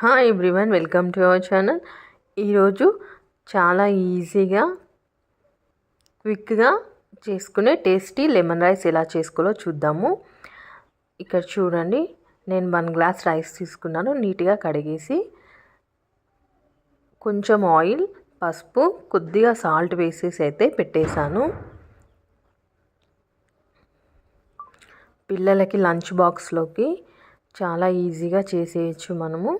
Hi everyone welcome to our channel ఈరోజు చాలా ఈజీగా క్విక్గా చేసుకునే టేస్టీ లెమన్ రైస్ ఎలా చేసుకోవాలో చూద్దాము. ఇక్కడ చూడండి నేను వన్ గ్లాస్ రైస్ తీసుకున్నాను నీట్గా కడిగేసి. కొంచెం ఆయిల్ పసుపు కొద్దిగా సాల్ట్ వేసేసి అయితే పెట్టేశాను. పిల్లలకి లంచ్ బాక్స్లోకి చాలా ఈజీగా చేసేయచ్చు మనము.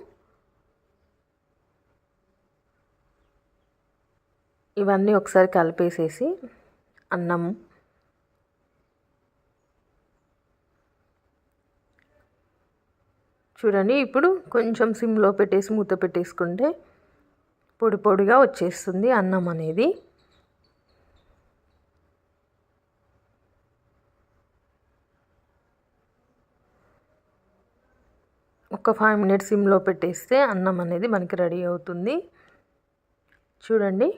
ఇవన్నీ ఒకసారి కలిపేసేసి అన్నం. చూడండి ఇప్పుడు కొంచెం సిమ్లో పెట్టేసి మూత పెట్టేసుకుంటే పొడి పొడిగా వచ్చేస్తుంది అన్నం అనేది. ఒక ఫైవ్ మినిట్స్ సిమ్లో పెట్టేస్తే అన్నం అనేది మనకి రెడీ అవుతుంది. చూడండి.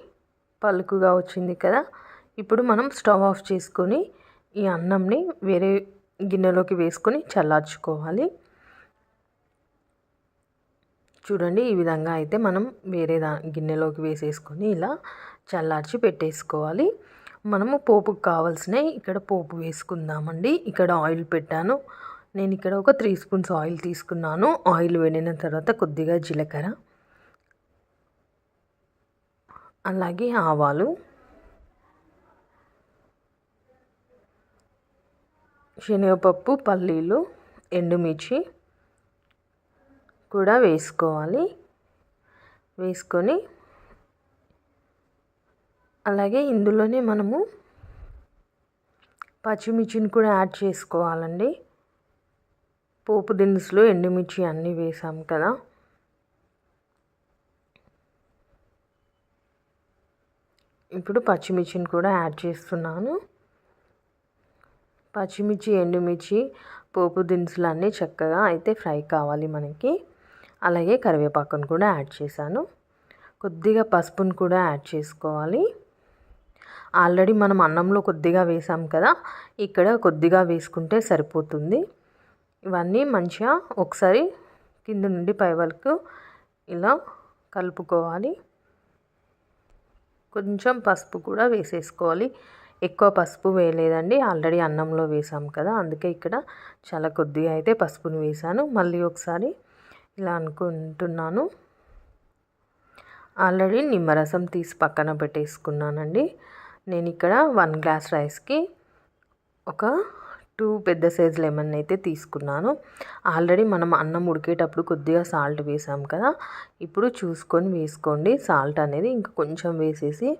పలుకుగా వచ్చింది కదా. ఇప్పుడు మనం స్టవ్ ఆఫ్ చేసుకొని ఈ అన్నంని వేరే గిన్నెలోకి వేసుకొని చల్లార్చుకోవాలి. చూడండి ఈ విధంగా అయితే మనం వేరే దా గిన్నెలోకి వేసేసుకొని ఇలా చల్లార్చి పెట్టేసుకోవాలి. మనము పోపుకు కావాల్సినవి ఇక్కడ పోపు వేసుకుందామండి. ఇక్కడ ఆయిల్ పెట్టాను. నేను ఇక్కడ ఒక త్రీ స్పూన్స్ ఆయిల్ తీసుకున్నాను. ఆయిల్ వేడిన తర్వాత కొద్దిగా జీలకర్ర. అలాగే ఆవాలు. శనగపప్పు పల్లీలు ఎండుమిర్చి కూడా వేసుకోవాలి. వేసుకొని అలాగే ఇందులోనే మనము పచ్చిమిర్చిని కూడా యాడ్ చేసుకోవాలండి. పోపు దినుసులు ఎండుమిర్చి అన్నీ వేసాం కదా. ఇప్పుడు పచ్చిమిర్చిని కూడా యాడ్ చేస్తున్నాను. పచ్చిమిర్చి ఎండుమిర్చి పోపు దినుసులు అన్నీ చక్కగా అయితే ఫ్రై కావాలి మనకి. అలాగే కరివేపాకును కూడా యాడ్ చేశాను. కొద్దిగా పసుపును కూడా యాడ్ చేసుకోవాలి. ఆల్రెడీ మనం అన్నంలో కొద్దిగా వేసాం కదా ఇక్కడ కొద్దిగా వేసుకుంటే సరిపోతుంది. ఇవన్నీ మంచిగా ఒకసారి కింద నుండి పై వరకు ఇలా కలుపుకోవాలి. కొంచెం పసుపు కూడా వేసేసుకోవాలి. ఎక్కువ పసుపు వేయలేదండి. ఆల్రెడీ అన్నంలో వేసాం కదా అందుకే ఇక్కడ చాలా కొద్దిగా అయితే పసుపుని వేసాను. మళ్ళీ ఒకసారి ఇలా అనుకుంటున్నాను. ఆల్రెడీ నిమ్మరసం తీసి పక్కన పెట్టేసుకున్నానండి. నేను ఇక్కడ వన్ గ్లాస్ రైస్కి ఒక టూ పెద్ద సైజ్ లెమన్ అయితే తీసుకున్నాను. ఆల్రెడీ మనం అన్నం ఉడికేటప్పుడు కొద్దిగా సాల్ట్ వేసాం కదా. ఇప్పుడు చూసుకొని వేసుకోండి. సాల్ట్ అనేది ఇంకా కొంచెం వేసేసి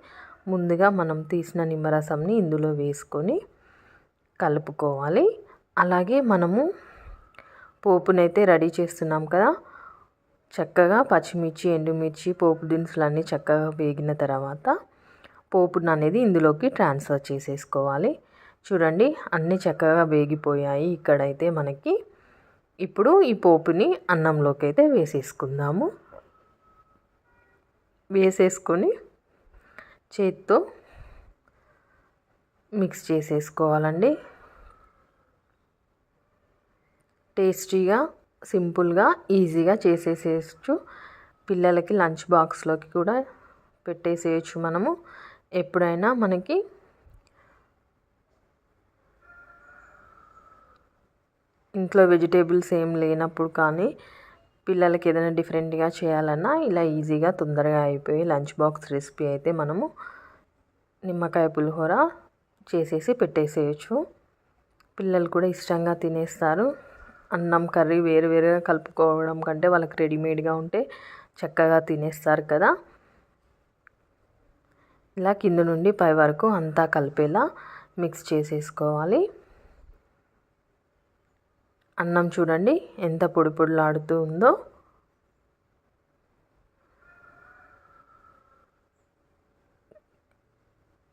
ముందుగా మనం తీసిన నిమ్మరసంని ఇందులో వేసుకొని కలుపుకోవాలి. అలాగే మనము పోపునైతే రెడీ చేస్తున్నాం కదా. చక్కగా పచ్చిమిర్చి ఎండుమిర్చి పోపు దినుసులు అన్నీ చక్కగా వేగిన తర్వాత పోపును అనేది ఇందులోకి ట్రాన్స్ఫర్ చేసేసుకోవాలి. చూడండి అన్నీ చక్కగా వేగిపోయాయి. ఇక్కడైతే మనకి ఇప్పుడు ఈ పోపుని అన్నంలోకి అయితే వేసేసుకుందాము. వేసేసుకొని చేత్తో మిక్స్ చేసేసుకోవాలండి. టేస్టీగా సింపుల్గా ఈజీగా చేసేసేయచ్చు. పిల్లలకి లంచ్ బాక్స్లోకి కూడా పెట్టేసేయచ్చు మనము. ఎప్పుడైనా మనకి ఇంట్లో వెజిటేబుల్స్ ఏం లేనప్పుడు కానీ పిల్లలకి ఏదైనా డిఫరెంట్గా చేయాలన్నా ఇలా ఈజీగా తొందరగా అయిపోయి లంచ్ బాక్స్ రెసిపీ అయితే మనము నిమ్మకాయ పులిహోర చేసేసి పెట్టేసేయచ్చు. పిల్లలు కూడా ఇష్టంగా తినేస్తారు. అన్నం కర్రీ వేరు వేరుగా కలుపుకోవడం కంటే వాళ్ళకి రెడీమేడ్గా ఉంటే చక్కగా తినేస్తారు కదా. ఇలా కింద నుండి పై వరకు అంతా కలిపేలా మిక్స్ చేసేసుకోవాలి. అన్నం చూడండి ఎంత పొడి పొడిలాడుతూ ఉందో.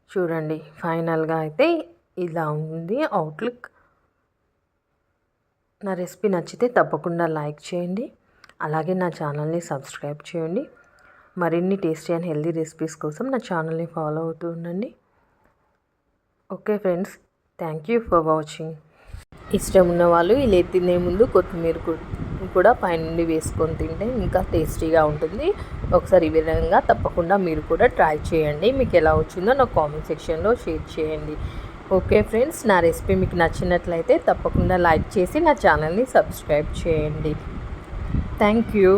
చూడండి ఫైనల్గా అయితే ఇలా ఉంది అవుట్లుక్ నా రెసిపీ నచ్చితే తప్పకుండా లైక్ చేయండి అలాగే నా ఛానల్ని సబ్స్క్రైబ్ చేయండి. మరిన్ని టేస్టీ అండ్ హెల్దీ రెసిపీస్ కోసం నా ఛానల్ని ఫాలో అవుతూ ఉండండి. Okay friends thank you for watching. ఇష్టం ఉన్న వాళ్ళు ఇలా తినే ముందు కొత్తిమీర కూడా పైనుండి వేసుకొని తింటే ఇంకా టేస్టీగా ఉంటుంది. ఒకసారి ఈ విధంగా తప్పకుండా మీరు కూడా ట్రై చేయండి. మీకు ఎలా వచ్చిందో నాకు కామెంట్ సెక్షన్లో షేర్ చేయండి. ఓకే ఫ్రెండ్స్ నా రెసిపీ మీకు నచ్చినట్లయితే తప్పకుండా లైక్ చేసి నా ఛానల్ని సబ్స్క్రైబ్ చేయండి. Thank you.